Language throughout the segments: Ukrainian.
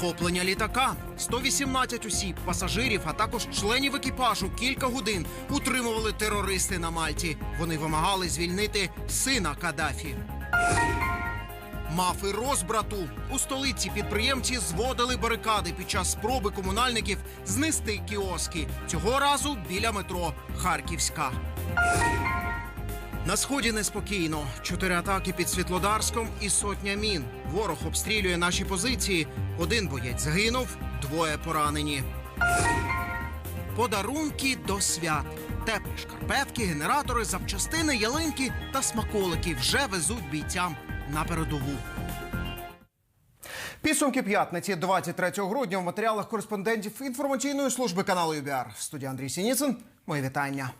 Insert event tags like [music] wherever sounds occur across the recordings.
Захоплення літака 118 осіб, пасажирів, а також членів екіпажу кілька годин утримували терористи на Мальті. Вони вимагали звільнити сина Кадафі. Мафи розбрату у столиці підприємці зводили барикади під час спроби комунальників знести кіоски. Цього разу біля метро Харківська. На сході неспокійно. Чотири атаки під Світлодарськом і сотня мін. Ворог обстрілює наші позиції. Один боєць загинув, двоє поранені. Подарунки до свят. Теплі шкарпетки, генератори, запчастини, ялинки та смаколики вже везуть бійцям на передову. Підсумки п'ятниці 23 грудня в матеріалах кореспондентів інформаційної служби каналу ЮБР. В студії Андрій Сініцин. Мої вітання.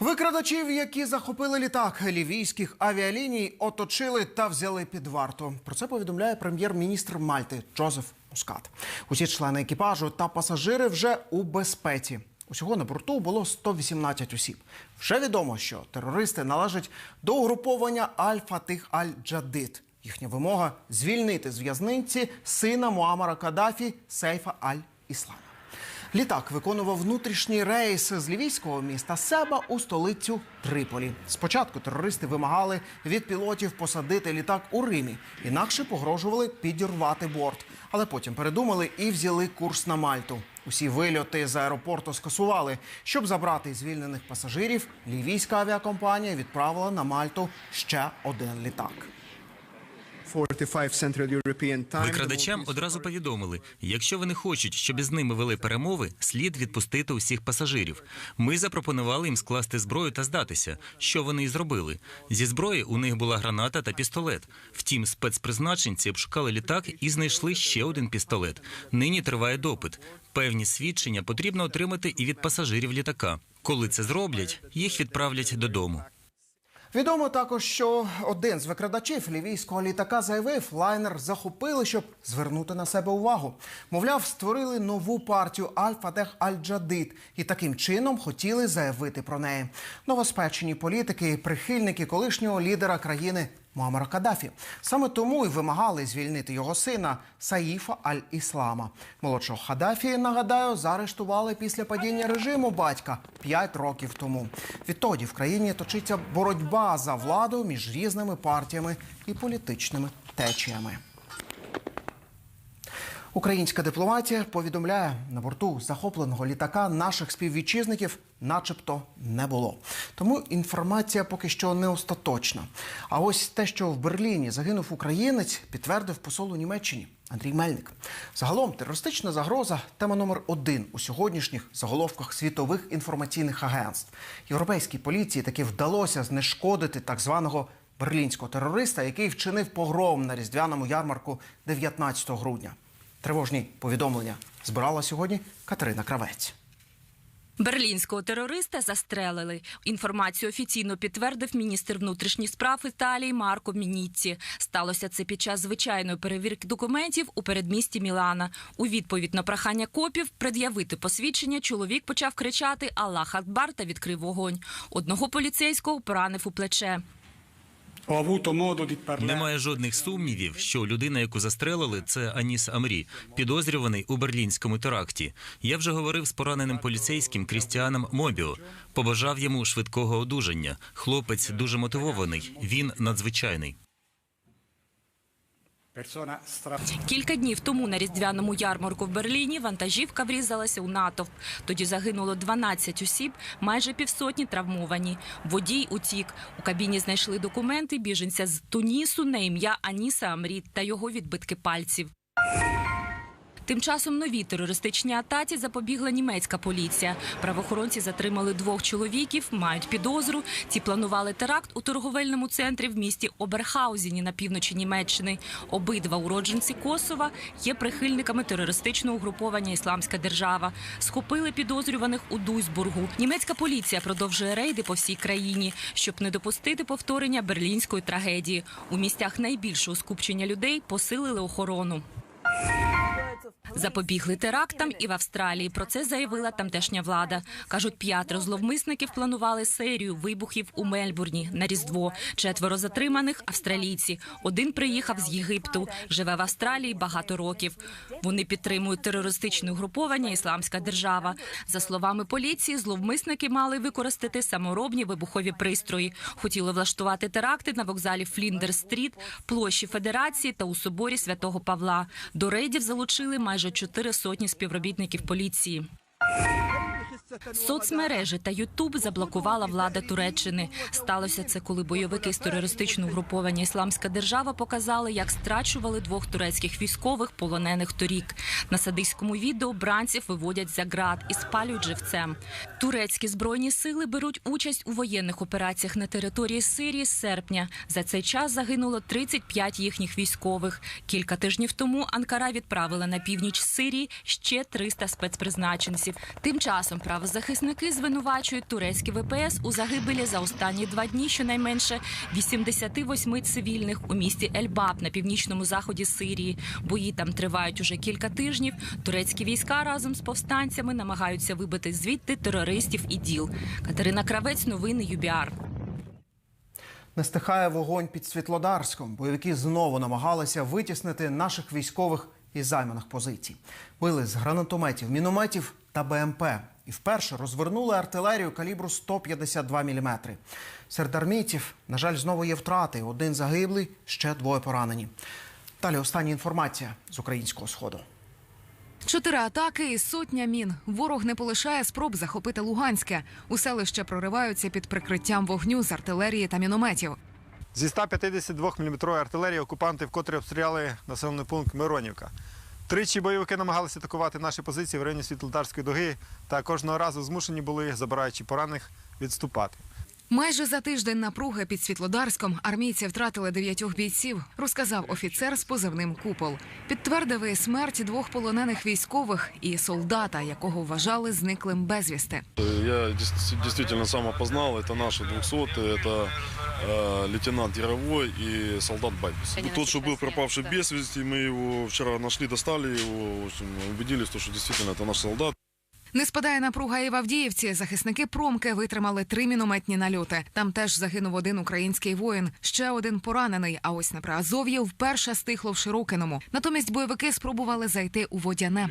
Викрадачів, які захопили літак лівійських авіаліній, оточили та взяли під варту. Про це повідомляє прем'єр-міністр Мальти Джозеф Мускат. Усі члени екіпажу та пасажири вже у безпеці. Усього на борту було 118 осіб. Вже відомо, що терористи належать до угруповання Аль-Фатих Аль-Джадид. Їхня вимога звільнити з в'язниці сина Муамара Каддафі Сейфа Аль-Іслама. Літак виконував внутрішній рейс з лівійського міста Себа у столицю Триполі. Спочатку терористи вимагали від пілотів посадити літак у Римі, інакше погрожували підірвати борт. Але потім передумали і взяли курс на Мальту. Усі вильоти з аеропорту скасували. Щоб забрати звільнених пасажирів, лівійська авіакомпанія відправила на Мальту ще один літак. Викрадачам одразу повідомили, якщо вони хочуть, щоб із ними вели перемови, слід відпустити усіх пасажирів. Ми запропонували їм скласти зброю та здатися, що вони і зробили. Зі зброї у них була граната та пістолет. Втім, спецпризначенці обшукали літак і знайшли ще один пістолет. Нині триває допит. Певні свідчення потрібно отримати і від пасажирів літака. Коли це зроблять, їх відправлять додому. Відомо також, що один з викрадачів лівійського літака заявив, лайнер захопили, щоб звернути на себе увагу. Мовляв, створили нову партію Аль-Фатех Аль-Джадид і таким чином хотіли заявити про неї. Новоспечені політики прихильники колишнього лідера країни Муаммара Каддафі. Саме тому й вимагали звільнити його сина Саїфа Аль-Іслама. Молодшого Каддафі, нагадаю, заарештували після падіння режиму батька 5 років тому. Відтоді в країні точиться боротьба за владу між різними партіями і політичними течіями. Українська дипломатія повідомляє, на борту захопленого літака наших співвітчизників начебто не було. Тому інформація поки що не остаточна. А ось те, що в Берліні загинув українець, підтвердив посол у Німеччині Андрій Мельник. Загалом терористична загроза тема номер один у сьогоднішніх заголовках світових інформаційних агентств. Європейській поліції таки вдалося знешкодити так званого берлінського терориста, який вчинив погром на різдвяному ярмарку 19 грудня. Тривожні повідомлення збирала сьогодні Катерина Кравець. Берлінського терориста застрелили. Інформацію офіційно підтвердив міністр внутрішніх справ Італії Марко Мініці. Сталося це під час звичайної перевірки документів у передмісті Мілана. У відповідь на прохання копів пред'явити посвідчення чоловік почав кричати Аллах Акбар та відкрив вогонь. Одного поліцейського поранив у плече. Немає жодних сумнівів, що людина, яку застрелили, це Аніс Амрі, підозрюваний у берлінському теракті. Я вже говорив з пораненим поліцейським Крістіаном Мобіо. Побажав йому швидкого одужання. Хлопець дуже мотивований. Він надзвичайний. Кілька днів тому на різдвяному ярмарку в Берліні вантажівка врізалася у натовп. Тоді загинуло 12 осіб, майже півсотні травмовані. Водій утік. У кабіні знайшли документи біженця з Тунісу на ім'я Аніса Амріт та його відбитки пальців. Тим часом новій терористичній атаці запобігла німецька поліція. Правоохоронці затримали двох чоловіків, мають підозру. Ці планували теракт у торговельному центрі в місті Оберхаузені на півночі Німеччини. Обидва уродженці Косова є прихильниками терористичного угруповання Ісламська держава. Схопили підозрюваних у Дуйсбургу. Німецька поліція продовжує рейди по всій країні, щоб не допустити повторення берлінської трагедії. У місцях найбільшого скупчення людей посилили охорону. Запобігли терактам і в Австралії. Про це заявила тамтешня влада. Кажуть, п'ятеро зловмисників планували серію вибухів у Мельбурні на Різдво. Четверо затриманих австралійці. Один приїхав з Єгипту, живе в Австралії багато років. Вони підтримують терористичне угруповання Ісламська держава. За словами поліції, зловмисники мали використати саморобні вибухові пристрої. Хотіли влаштувати теракти на вокзалі Фліндер-стріт, площі Федерації та у соборі Святого Павла. До рейдів залучили майже чотири сотні співробітників поліції. Соцмережі та Ютуб заблокувала влада Туреччини. Сталося це, коли бойовики з терористичного угруповання Ісламська держава показали, як страчували двох турецьких військових полонених торік. На садиському відео бранців виводять за ґрат і спалюють живцем. Турецькі збройні сили беруть участь у воєнних операціях на території Сирії з серпня. За цей час загинуло 35 їхніх військових. Кілька тижнів тому Анкара відправила на північ Сирії ще 300 спецпризначенців. Тим часом правозахисники звинувачують турецькі ВПС у загибелі за останні два дні щонайменше 88 цивільних у місті Ельбаб на північному заході Сирії. Бої там тривають уже кілька тижнів. Турецькі війська разом з повстанцями намагаються вибити звідти терористів і діл. Катерина Кравець, новини ЮБІАР. Не стихає вогонь під Світлодарськом. Бойовики знову намагалися витіснити наших військових із займаних позицій. Били з гранатометів, мінометів та БМП. І вперше розвернули артилерію калібру 152 мм. Серед армійців, на жаль, знову є втрати. Один загиблий, ще двоє поранені. Далі остання інформація з українського сходу. Чотири атаки і сотня мін. Ворог не полишає спроб захопити Луганське. У селище прориваються під прикриттям вогню з артилерії та мінометів. Зі 152 мм артилерії окупанти вкотре обстріляли населений пункт Миронівка. Тричі бойовики намагалися атакувати наші позиції в районі Світлодарської дуги та кожного разу змушені були, забираючи поранених, відступати. Майже за тиждень напруги під Світлодарськом армійці втратили дев'ятьох бійців, розказав офіцер з позивним Купол. Підтвердив і смерть двох полонених військових і солдата, якого вважали зниклим безвісти. Я дес- действительно сам опознал, это наши 200, это э, лейтенант Яровой и солдат Байбус. Тот, что был пропавший без вести, мы его вчера нашли, достали его, в общем, убедились, что действительно это наш солдат. Не спадає напруга і в Авдіївці. Захисники промки витримали три мінометні нальоти. Там теж загинув один український воїн, ще один поранений. А ось на Приазов'ї вперше стихло в Широкиному. Натомість бойовики спробували зайти у водяне.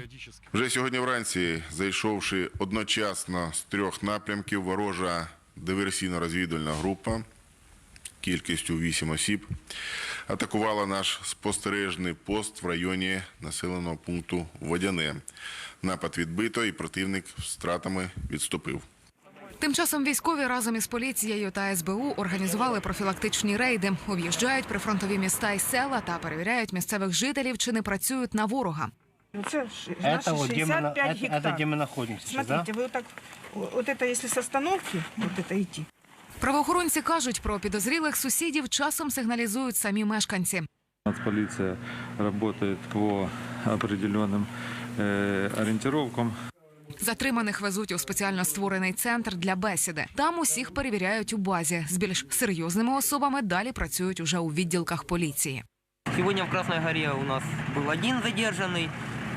Вже сьогодні вранці, зайшовши одночасно з трьох напрямків, ворожа диверсійно-розвідувальна група кількістю 8 осіб атакувала наш спостережний пост в районі населеного пункту Водяне. Напад відбито і противник з втратами відступив. Тим часом військові разом із поліцією та СБУ організували профілактичні рейди, об'їжджають прифронтові міста і села та перевіряють місцевих жителів, чи не працюють на ворога. Це ж наші Это вот где мы, на- 65 это, гектар. это где мы находимся, сейчас, да? Смотрите, вы вот так, вот это если с остановки, вот это идти, Правоохоронці кажуть, про підозрілих сусідів часом сигналізують самі мешканці. Нацполиция работает по определенным э, ориентировкам. Затриманих везуть у спеціально створений центр для бесіди. Там усіх перевіряють у базі. З більш серйозними особами далі працюють уже у відділках поліції. Сегодня в Красной Горе у нас был один задержанный.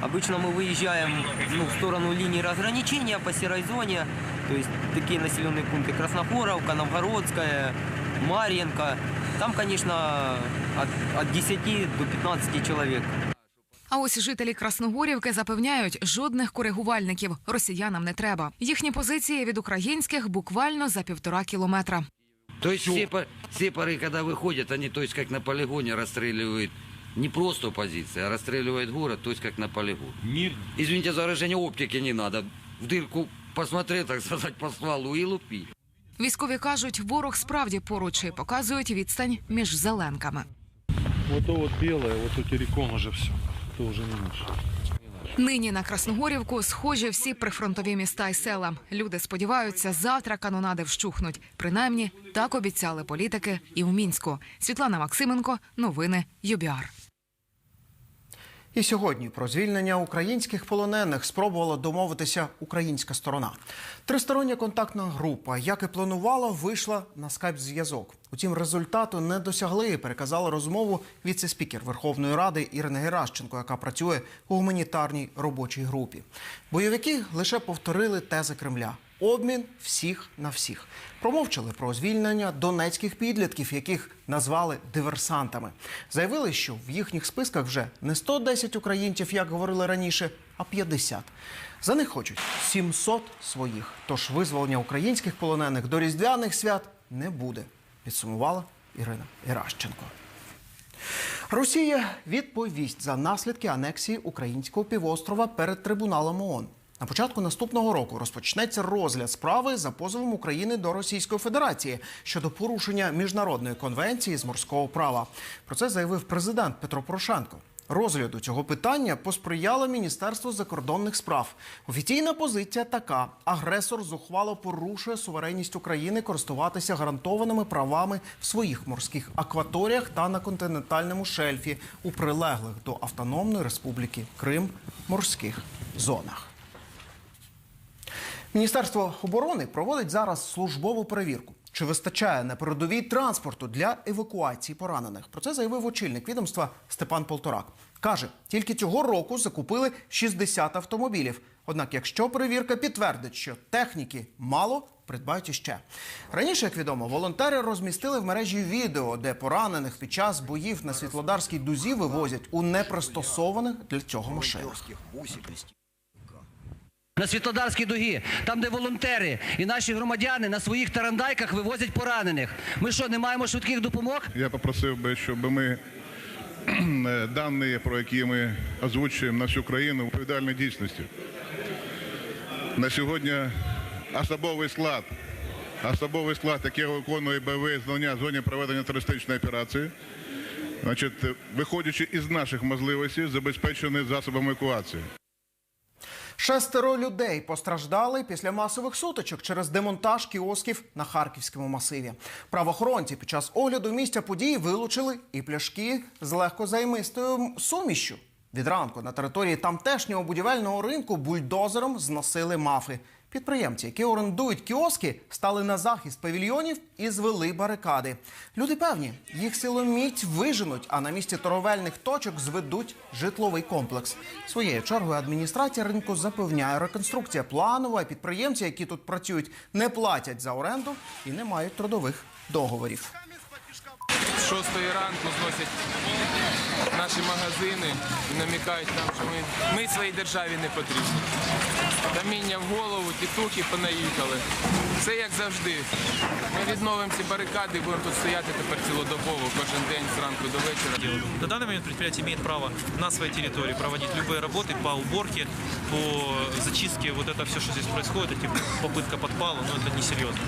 Обычно мы выезжаем ну, в сторону линии разграничения по серой зоне. То есть такие населенные пункты Краснохоровка, Новгородская, Марьенко. Там, конечно, от, от 10 до 15 человек. А ось жителі Красногорівки запевняють, жодних коригувальників росіянам не треба. Їхні позиції від українських буквально за півтора кілометра. То есть все, по- все поры, когда выходят, они, то есть как на полигоне, расстреливают не просто позиции, а расстреливают город, то есть как на полигон. Извините за выражение, оптики не надо. В дырку посмотри, так сказать, по стволу и лупи. Військові кажуть, ворог справді поруч і показують відстань між зеленками. Вот то вот белое, вот у Тереком уже все. Это вже не наше. Нині на Красногорівку схожі всі прифронтові міста й села. Люди сподіваються, завтра канонади вщухнуть. Принаймні, так обіцяли політики і в мінську. Світлана Максименко, новини ЮБІАР. І сьогодні про звільнення українських полонених спробувала домовитися українська сторона. Тристороння контактна група, як і планувала, вийшла на скайп-зв'язок. Утім, результату не досягли. Переказала розмову віце-спікер Верховної Ради Ірина Геращенко, яка працює у гуманітарній робочій групі. Бойовики лише повторили тези Кремля. Обмін всіх на всіх. Промовчали про звільнення донецьких підлітків, яких назвали диверсантами. Заявили, що в їхніх списках вже не 110 українців, як говорили раніше, а 50. За них хочуть 700 своїх. Тож визволення українських полонених до різдвяних свят не буде. Підсумувала Ірина Геращенко. Росія відповість за наслідки анексії українського півострова перед трибуналом ООН. На початку наступного року розпочнеться розгляд справи за позовом України до Російської Федерації щодо порушення міжнародної конвенції з морського права. Про це заявив президент Петро Порошенко. Розгляду цього питання посприяло Міністерство закордонних справ. Офіційна позиція така: агресор зухвало порушує суверенність України користуватися гарантованими правами в своїх морських акваторіях та на континентальному шельфі у прилеглих до Автономної Республіки Крим морських зонах. Міністерство оборони проводить зараз службову перевірку. Чи вистачає на передовій транспорту для евакуації поранених? Про це заявив очільник відомства Степан Полторак. Каже, тільки цього року закупили 60 автомобілів. Однак, якщо перевірка підтвердить, що техніки мало, придбають іще. Раніше, як відомо, волонтери розмістили в мережі відео, де поранених під час боїв на Світлодарській дузі вивозять у непристосованих для цього машинах. На Світлодарській дугі, там, де волонтери і наші громадяни на своїх тарандайках вивозять поранених. Ми що, не маємо швидких допомог? Я попросив би, щоб ми е, дані, про які ми озвучуємо на всю країну, відповідальні дійсності. На сьогодні особовий склад, особовий склад, який виконує бойові завдання в зоні проведення терористичної операції, значить, виходячи із наших можливостей, забезпечений засобами евакуації. Шестеро людей постраждали після масових сутичок через демонтаж кіосків на харківському масиві. Правоохоронці під час огляду місця події вилучили і пляшки з легкозаймистою сумішю. Від ранку на території тамтешнього будівельного ринку бульдозером зносили мафи. Підприємці, які орендують кіоски, стали на захист павільйонів і звели барикади. Люди певні, їх силоміць виженуть, а на місці торговельних точок зведуть житловий комплекс. Своєю чергою адміністрація ринку запевняє, реконструкція планова. Підприємці, які тут працюють, не платять за оренду і не мають трудових договорів. Шостої ранку зносять наші магазини і намікають нам, що ми, ми своїй державі не потрібні. Каміння в голову, тітухи понаїхали. Все як завжди. Ми відновимо ці барикади, будемо тут стояти тепер цілодобово, кожен день зранку до вечора. На данный момент предприятие имеет право на своей территории проводить любые работы по уборке, по зачистке. Вот это все, что здесь происходит, это типа попытка подпала, но это несерьезно.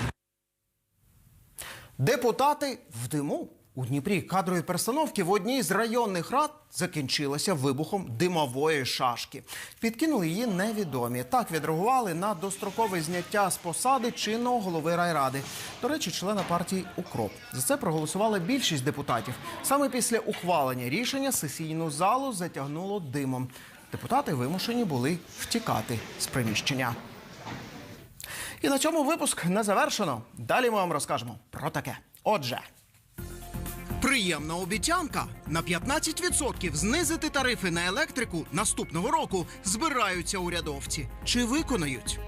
Депутати в диму. У Дніпрі кадрові перестановки в одній з районних рад закінчилися вибухом димової шашки. Підкинули її невідомі. Так відреагували на дострокове зняття з посади чинного голови райради. До речі, члена партії Укроп. За це проголосувала більшість депутатів. Саме після ухвалення рішення сесійну залу затягнуло димом. Депутати вимушені були втікати з приміщення. І на цьому випуск не завершено. Далі ми вам розкажемо про таке. Отже. Приємна обіцянка на 15% знизити тарифи на електрику наступного року збираються урядовці. Чи виконають?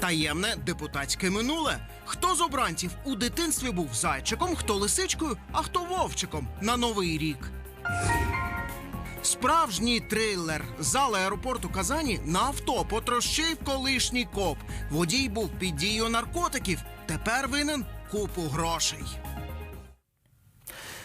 Таємне депутатське минуле. Хто з обранців у дитинстві був зайчиком, хто лисичкою, а хто вовчиком на новий рік? Справжній трилер. Зал аеропорту Казані на авто потрощив колишній коп. Водій був під дією наркотиків. Тепер винен купу грошей.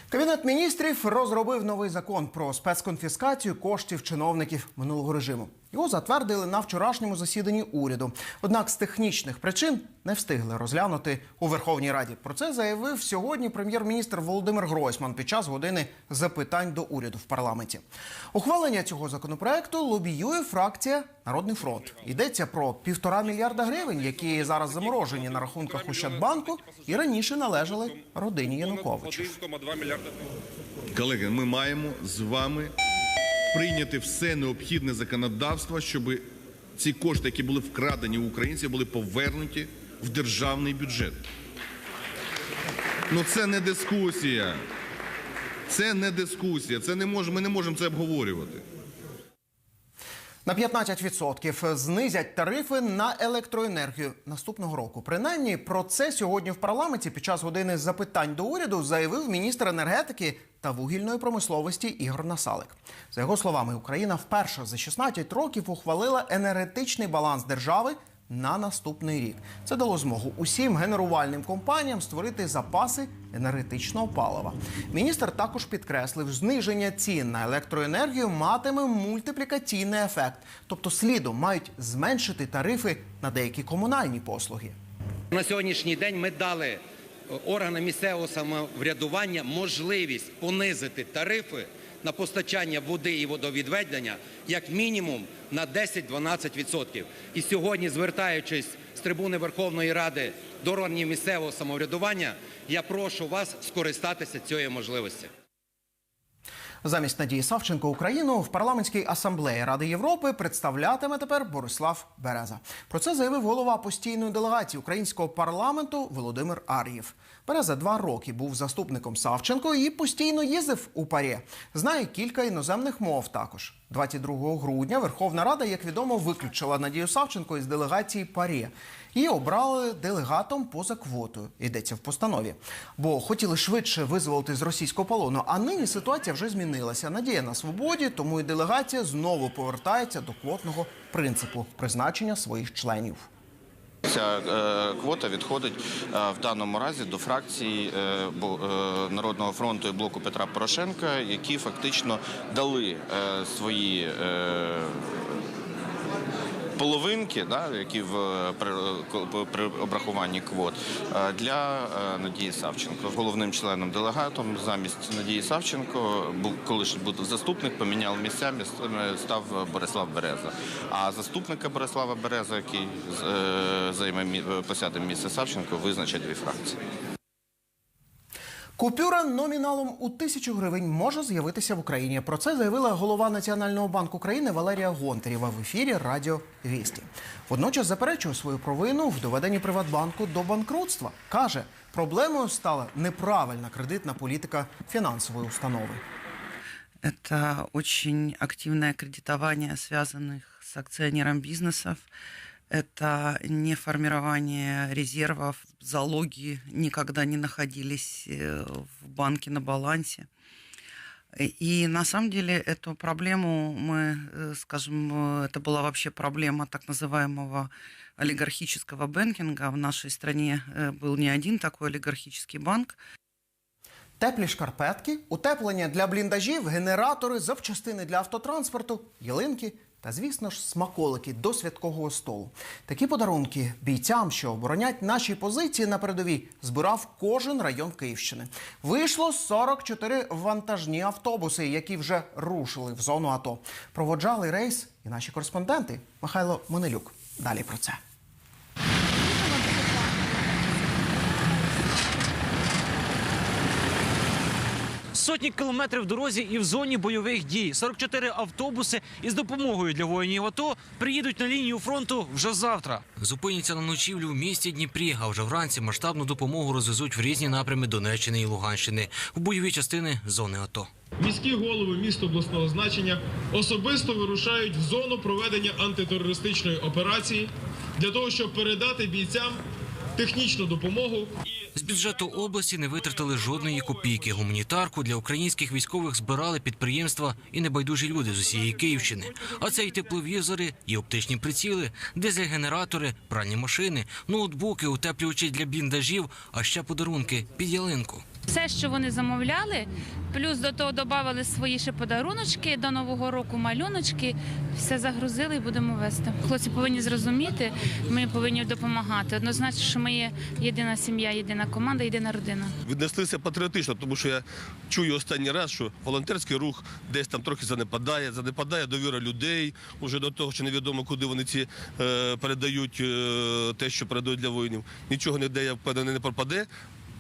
Кабінет міністрів розробив новий закон про спецконфіскацію коштів чиновників минулого режиму. Його затвердили на вчорашньому засіданні уряду. Однак з технічних причин не встигли розглянути у Верховній Раді. Про це заявив сьогодні прем'єр-міністр Володимир Гройсман під час години запитань до уряду в парламенті. Ухвалення цього законопроекту лобіює фракція Народний фронт. Йдеться про півтора мільярда гривень, які зараз заморожені на рахунках Ощадбанку і раніше належали родині Януковичів. Колеги, ми маємо з вами прийняти все необхідне законодавство, щоб ці кошти, які були вкрадені у українців, були повернуті в державний бюджет. Ну це не дискусія. Це не дискусія. Це не мож, ми не можемо це обговорювати. На 15% знизять тарифи на електроенергію наступного року. Принаймні про це сьогодні в парламенті під час години запитань до уряду заявив міністр енергетики та вугільної промисловості Ігор Насалик. За його словами, Україна вперше за 16 років ухвалила енергетичний баланс держави на наступний рік. Це дало змогу усім генерувальним компаніям створити запаси енергетичного палива. Міністр також підкреслив, зниження цін на електроенергію матиме мультиплікаційний ефект, тобто слідом мають зменшити тарифи на деякі комунальні послуги. На сьогоднішній день ми дали е, органам місцевого самоврядування можливість понизити тарифи на постачання води і водовідведення як мінімум на 10-12%. І сьогодні, звертаючись з трибуни Верховної Ради до органів місцевого самоврядування, я прошу вас скористатися цією можливістю. Замість Надії Савченко Україну в парламентській асамблеї Ради Європи представлятиме тепер Борислав Береза. Про це заявив голова постійної делегації українського парламенту Володимир Ар'єв. Береза два роки був заступником Савченко і постійно їздив у парі. Знає кілька іноземних мов також. 22 грудня Верховна Рада, як відомо, виключила Надію Савченко із делегації парі. Її обрали делегатом поза квотою. Йдеться в постанові. Бо хотіли швидше визволити з російського полону. А нині ситуація вже змінилася. Надія на свободі, тому і делегація знову повертається до квотного принципу призначення своїх членів. Ця е, квота відходить е, в даному разі до фракції е, Народного фронту і блоку Петра Порошенка, які фактично дали свої половинки, да, які в при, при обрахуванні квот е, для е, Надії Савченко. Головним членом делегатом замість Надії Савченко був колишній заступник, поміняв місцями, е, став Борислав Береза. А заступника Борислава Береза, який займе посяде місце Савченко, визначать дві фракції. Купюра номіналом у тисячу гривень може з'явитися в Україні. Про це заявила голова Національного банку України Валерія Гонтарєва в ефірі Радіо Вісті. Водночас заперечує свою провину в доведенні Приватбанку до банкрутства. Каже, проблемою стала неправильна кредитна політика фінансової установи. Это очень активное кредитование связанных с акционером бизнесов. Это не формирование резервов. Залоги никогда не находились э, в банке на балансе. И на самом деле эту проблему мы, э, скажем, э, это была вообще проблема так называемого олигархического бэнкинга. В нашей стране э, был не один такой олигархический банк. Теплі шкарпетки, утеплення для бліндажів, генератори, запчастини для автотранспорту, ялинки та, звісно ж, смаколики до святкового столу. Такі подарунки бійцям, що оборонять наші позиції на передовій, збирав кожен район Київщини. Вийшло 44 вантажні автобуси, які вже рушили в зону АТО. Проводжали рейс і наші кореспонденти. Михайло Монелюк. Далі про це. Сотні кілометрів дорозі і в зоні бойових дій. 44 автобуси із допомогою для воїнів АТО приїдуть на лінію фронту вже завтра. Зупиняться на ночівлю в місті Дніпрі, а вже вранці масштабну допомогу розвезуть в різні напрями Донеччини і Луганщини в бойові частини зони АТО. Міські голови міст обласного значення особисто вирушають в зону проведення антитерористичної операції для того, щоб передати бійцям технічну допомогу. З бюджету області не витратили жодної копійки. Гуманітарку для українських військових збирали підприємства і небайдужі люди з усієї Київщини. А це і тепловізори, і оптичні приціли, дизель-генератори, пральні машини, ноутбуки, утеплювачі для бліндажів, а ще подарунки під ялинку. Все, що вони замовляли, плюс до того додали свої ще подаруночки до нового року, малюночки, все загрузили і будемо вести. Хлопці повинні зрозуміти, ми повинні допомагати. Однозначно, що ми є єдина сім'я, єдина команда, єдина родина. віднеслися патріотично, тому що я чую останній раз, що волонтерський рух десь там трохи занепадає, занепадає довіра людей уже до того, що невідомо, куди вони ці е, передають е, те, що передають для воїнів. Нічого ніде я впевнений не пропаде.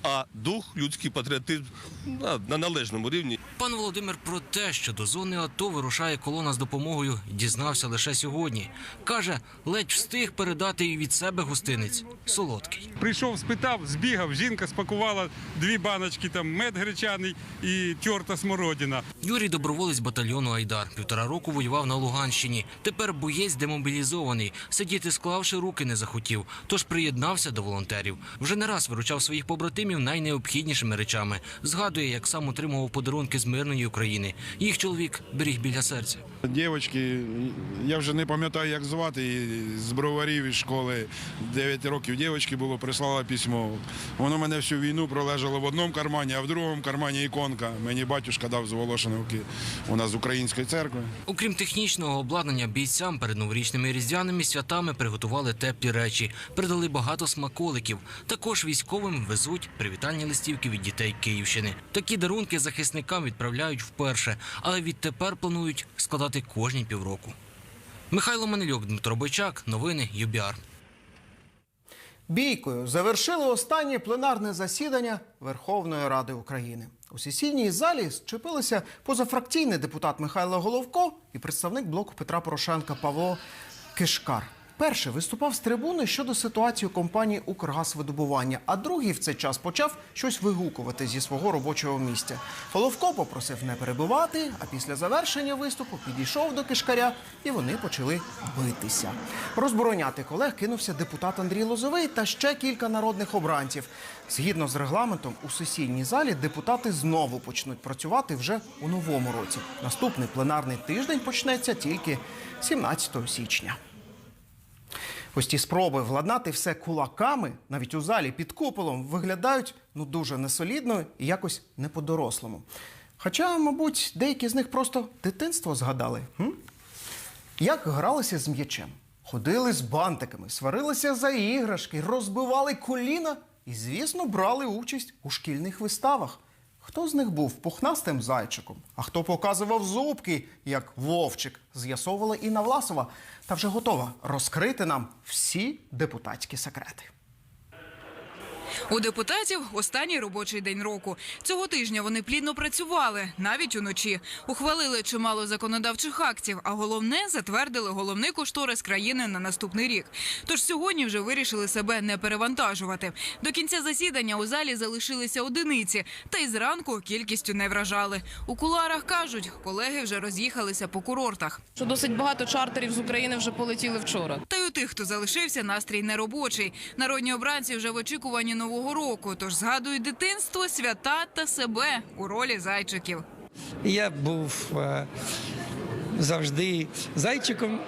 А дух, людський патріотизм на, на належному рівні. Пан Володимир про те, що до зони АТО вирушає колона з допомогою, дізнався лише сьогодні. Каже, ледь встиг передати і від себе гостинець солодкий. Прийшов, спитав, збігав. Жінка спакувала дві баночки, там мед гречаний і тьорта смородина. Юрій доброволець батальйону Айдар. Півтора року воював на Луганщині. Тепер боєць демобілізований. Сидіти склавши руки не захотів. Тож приєднався до волонтерів. Вже не раз виручав своїх побратимів найнеобхіднішими речами. Згадує, як сам отримував подарунки з мирної України. Їх чоловік беріг біля серця. Дівчатки, я вже не пам'ятаю, як звати, з броварів із школи 9 років дівчатки було, прислала письмо. Воно мене всю війну пролежало в одному кармані, а в другому кармані іконка. Мені батюшка дав з Волошиновки. У нас з української церкви. Окрім технічного обладнання, бійцям перед новорічними різдвяними святами приготували теплі речі, передали багато смаколиків. Також військовим везуть привітальні листівки від дітей Київщини. Такі дарунки захисникам відправляють вперше, але відтепер планують складати кожні півроку. Михайло Манельок, Дмитро Бойчак, новини ЮБІАР. Бійкою завершили останнє пленарне засідання Верховної Ради України. У сесійній залі зчепилися позафракційний депутат Михайло Головко і представник блоку Петра Порошенка Павло Кишкар. Перший виступав з трибуни щодо ситуації у компанії Укргазвидобування, а другий в цей час почав щось вигукувати зі свого робочого місця. Головко попросив не перебивати, а після завершення виступу підійшов до кишкаря, і вони почали битися. Розбороняти колег кинувся депутат Андрій Лозовий та ще кілька народних обранців. Згідно з регламентом, у сесійній залі депутати знову почнуть працювати вже у новому році. Наступний пленарний тиждень почнеться тільки 17 січня. Ось ті спроби владнати все кулаками, навіть у залі під куполом, виглядають ну дуже несолідно і якось не по-дорослому. Хоча, мабуть, деякі з них просто дитинство згадали. М? Як гралися з м'ячем, ходили з бантиками, сварилися за іграшки, розбивали коліна і, звісно, брали участь у шкільних виставах. Хто з них був пухнастим зайчиком, а хто показував зубки, як вовчик, з'ясовувала Інна Власова, та вже готова розкрити нам всі депутатські секрети. У депутатів останній робочий день року. Цього тижня вони плідно працювали, навіть уночі. Ухвалили чимало законодавчих актів, а головне затвердили головний кошторис країни на наступний рік. Тож сьогодні вже вирішили себе не перевантажувати. До кінця засідання у залі залишилися одиниці, та й зранку кількістю не вражали. У куларах кажуть, колеги вже роз'їхалися по курортах. Що досить багато чартерів з України вже полетіли вчора. Та й у тих, хто залишився, настрій неробочий. Народні обранці вже в очікуванні нового року. Тож згадують дитинство, свята та себе у ролі зайчиків. Я був е, завжди зайчиком.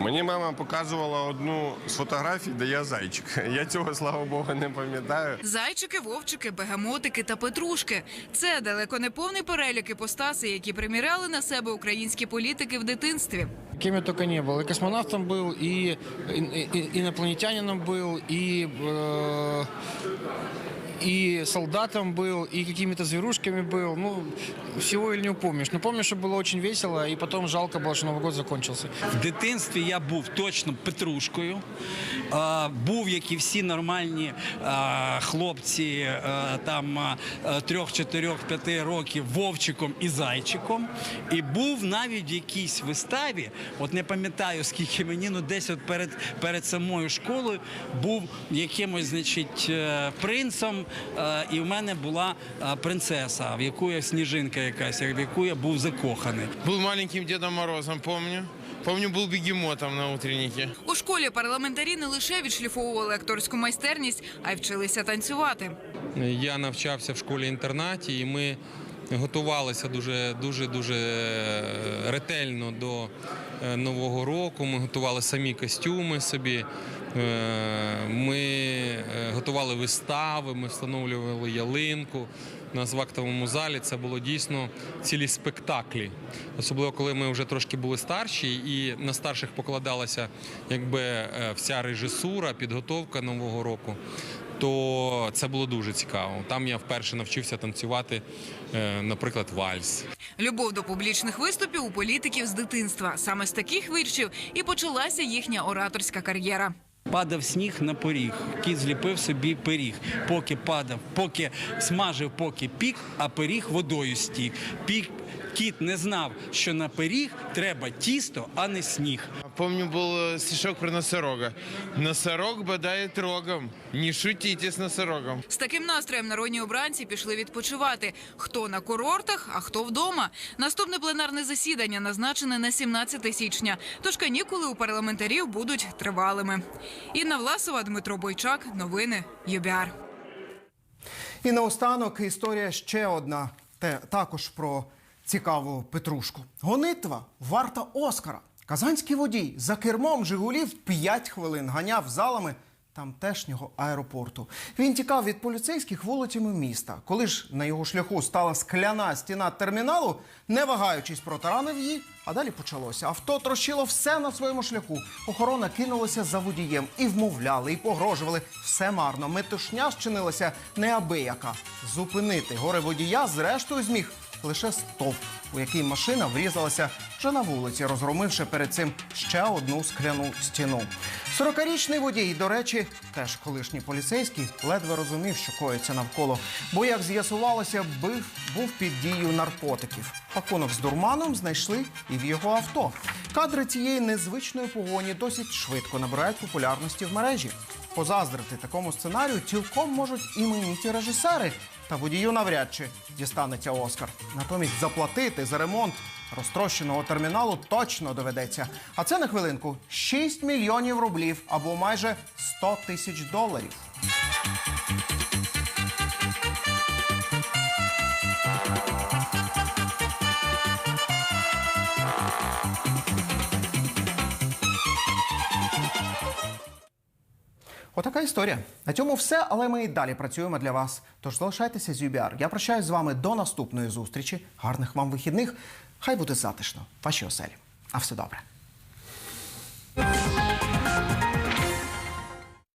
Мені мама показувала одну з фотографій, де я зайчик. [laughs] Я цього, слава Богу, не пам'ятаю. Зайчики, вовчики, бегемотики та петрушки. Це далеко не повний перелік іпостаси, які приміряли на себе українські політики в дитинстві. Кем я только не был. И космонавтом был, и, и- и- инопланетянином был, и, э, и солдатом был, и какими-то зверушками был. Ну, всего или не упомнишь. Но помню, что было очень весело, и потом жалко было, что Новый год закончился. В дитинстві я був точно петрушкою. Е, був, як і всі нормальні е, хлопці е, там е, трьох, чотирьох, п'яти років вовчиком і зайчиком. І був навіть в якійсь виставі, от не пам'ятаю скільки мені, ну десь от перед, перед самою школою був якимось, значить, е, принцем, е, і в мене була е, принцеса, в яку я сніжинка якась, в яку я був закоханий. Був маленьким Дідом Морозом, пам'ятаю. Помню, був бігімотом на утренніки. У школі парламентарі не лише відшліфовували акторську майстерність, а й вчилися танцювати. Я навчався в школі-інтернаті, і ми готувалися дуже дуже дуже ретельно до е, нового року. Ми готували самі костюми собі. Е, Ми е, готували вистави, ми встановлювали ялинку. В актовому залі це було дійсно цілі спектаклі. Особливо коли ми вже трошки були старші, і на старших покладалася якби е, вся режисура, підготовка нового року то це було дуже цікаво. Там я вперше навчився танцювати, е, наприклад, вальс. Любов до публічних виступів у політиків з дитинства. Саме з таких віршів і почалася їхня ораторська кар'єра. Падав сніг на поріг. Кіт зліпив собі пиріг. Поки падав, поки смажив, поки пік, а пиріг водою стік. Пік кіт не знав, що на пиріг треба тісто, а не сніг. Помню, был стишок про носорога. Носорог бодает рогом. Не шутите с носорогом. З таким настроєм народні обранці пішли відпочивати. Хто на курортах, а хто вдома. Наступне пленарне засідання назначене на 17 січня. Тож канікули у парламентарів будуть тривалими. Інна Власова, Дмитро Бойчак. Новини ЮБІАР. І наостанок історія ще одна, те також про цікаву петрушку. Гонитва варта Оскара. Казанський водій за кермом Жигулів 5 хвилин ганяв залами тамтешнього аеропорту. Він тікав від поліцейських вулицями міста. Коли ж на його шляху стала скляна стіна терміналу, не вагаючись, протаранив її, а далі почалося. Авто трощило все на своєму шляху. Охорона кинулася за водієм і вмовляли, і погрожували. Все марно. Метушня щинилася неабияка. Зупинити горе водія зрештою зміг лише стовп, у який машина врізалася вже на вулиці, розгромивши перед цим ще одну скляну стіну. 40-річний водій, до речі, теж колишній поліцейський, ледве розумів, що коїться навколо, бо, як з'ясувалося, бив, був під дією наркотиків. Пакунок з дурманом знайшли і в його авто. Кадри цієї незвичної погоні досить швидко набирають популярності в мережі. Позаздрити такому сценарію цілком можуть імениті режисери. Та водію навряд чи дістанеться Оскар. Натомість заплатити за ремонт розтрощеного терміналу точно доведеться. А це на хвилинку 6 мільйонів рублів або майже 100 тисяч доларів. Отака історія. На цьому все, але ми і далі працюємо для вас. Тож залишайтеся з UBR. Я прощаюсь з вами до наступної зустрічі. Гарних вам вихідних. Хай буде затишно. Ваші оселі. А все добре.